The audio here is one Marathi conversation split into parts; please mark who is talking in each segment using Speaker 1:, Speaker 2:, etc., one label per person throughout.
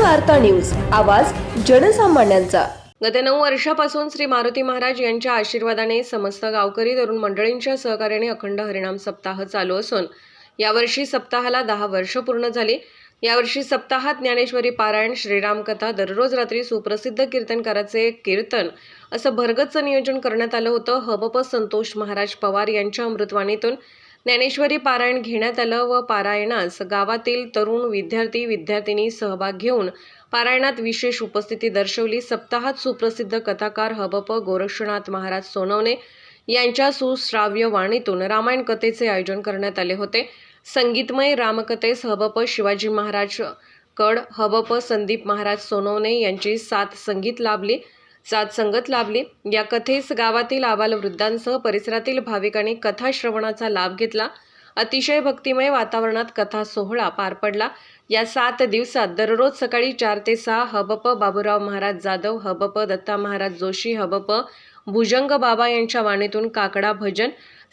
Speaker 1: वार्ता न्यूज. आवाज जनसामान्यांचा.
Speaker 2: गत नऊ वर्षापासून श्री मारुती महाराज यांच्या आशीर्वादाने समस्त गावकरी तरुण मंडळींच्या सहकार्याने अखंड हरिणाम सप्ताह चालू असून यावर्षी सप्ताहाला दहा वर्ष पूर्ण झाली. यावर्षी सप्ताहात ज्ञानेश्वरी पारायण श्रीराम कथा दररोज रात्री सुप्रसिद्ध कीर्तनकाराचे कीर्तन असं भरगतचं नियोजन करण्यात आलं होतं. हबप संतोष महाराज पवार यांच्या अमृतवाणीतून ज्ञानेश्वरी पारायण घेण्यात आलं व पारायणास गावातील तरुण विद्यार्थी विद्यार्थिनी सहभाग घेऊन पारायणात विशेष उपस्थिती दर्शवली. सप्ताहात सुप्रसिद्ध कथाकार हबप गोरक्षनाथ महाराज सोनवणे यांच्या सुश्राव्य वाणीतून रामायण कथेचे आयोजन करण्यात आले होते. संगीतमय रामकथेस हबप शिवाजी महाराज कड हबप संदीप महाराज सोनवणे यांची साथ संगीत लाभली. सात संगत लाभली. या कथेस गावातील आबालवृद्धांसह परिसरातील भाविकांनी कथा श्रवणाचा लाभ घेतला. अतिशय भक्तिमय वातावरणात कथा सोहळा पार पडला. या सात दिवसात दररोज सकाळी चार ते सहा हबप बाबूराव महाराज जाधव हबप दत्ता महाराज जोशी हबप भुजंग बाबा यांच्या वाणीतून काकडा भजन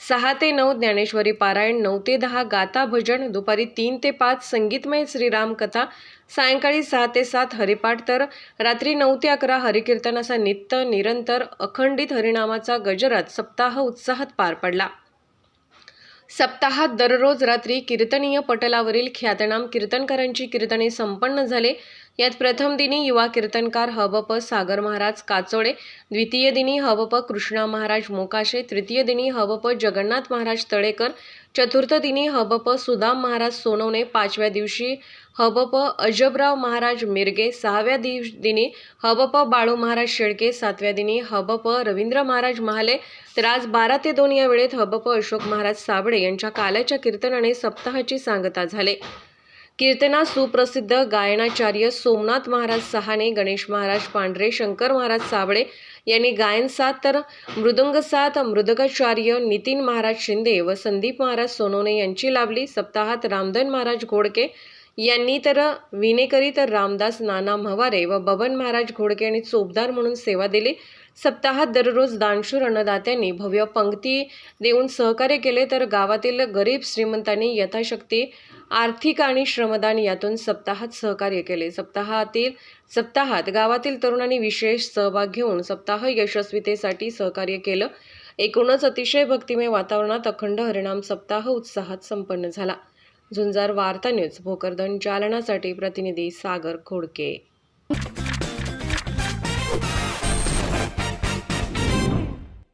Speaker 2: सहा ते नऊ ज्ञानेश्वरी पारायण नऊ ते दहा गाता भजन दुपारी तीन ते पाच संगीतमय श्रीराम कथा सायंकाळी सहा ते सात हरिपाठ तर रात्री नऊ ते अकरा हरिकीर्तन असा नित्य निरंतर अखंडित हरिनामाचा गजरात सप्ताह उत्साहात पार पडला. सप्ताहात दररोज रात्री कीर्तनीय पटलावरील ख्यातनाम कीर्तनकारांची कीर्तने संपन्न झाले. यात प्रथम दिनी युवा कीर्तनकार हबप सागर महाराज काचोडे द्वितीय दिनी हबप कृष्णा महाराज मोकाशे तृतीय दिनी हबप जगन्नाथ महाराज तळेकर चतुर्थ दिनी हबप सुदाम महाराज सोनवणे पाचव्या दिवशी हबप अजबराव महाराज मिरगे सहाव्या दिव दिनी हबप बाळू महाराज शेळके सातव्या दिनी हबप रवींद्र महाराज महाले तर आज बारा ते दोन या वेळेत हबप अशोक महाराज साबळे यांच्या काल्याच्या कीर्तनाने सप्ताहाची सांगता झाले. कीर्तना सुप्रसिद्ध गायनाचार्य सोमनाथ महाराज सहाने गणेश महाराज पांढरे शंकर महाराज साबळे यांनी गायन साथ तर मृदुंग साथ मृदगाचार्य नितीन महाराज शिंदे व संदीप महाराज सोनोने यांची लाभली. सप्ताहात रामधन महाराज घोडके यांनी तर विनेकरी तर रामदास नाना म्हवारे व बबन महाराज घोडके यांनी चोपदार म्हणून सेवा दिली. सप्ताहात दररोज दानशूर अन्नदात्यांनी भव्य पंक्ती देऊन सहकार्य केले तर गावातील गरीब श्रीमंतांनी यथाशक्ती आर्थिक आणि श्रमदान यातून सप्ताहात सहकार्य केले. सप्ताहातील सप्ताहात गावातील तरुणांनी विशेष सहभाग घेऊन सप्ताह यशस्वीतेसाठी सहकार्य केलं. एकूणच अतिशय भक्तिमय वातावरणात अखंड हरिणाम सप्ताह उत्साहात संपन्न झाला. झुंजार वार्ता न्यूज भोकरदन जालनासाठी प्रतिनिधी सागर खोडके.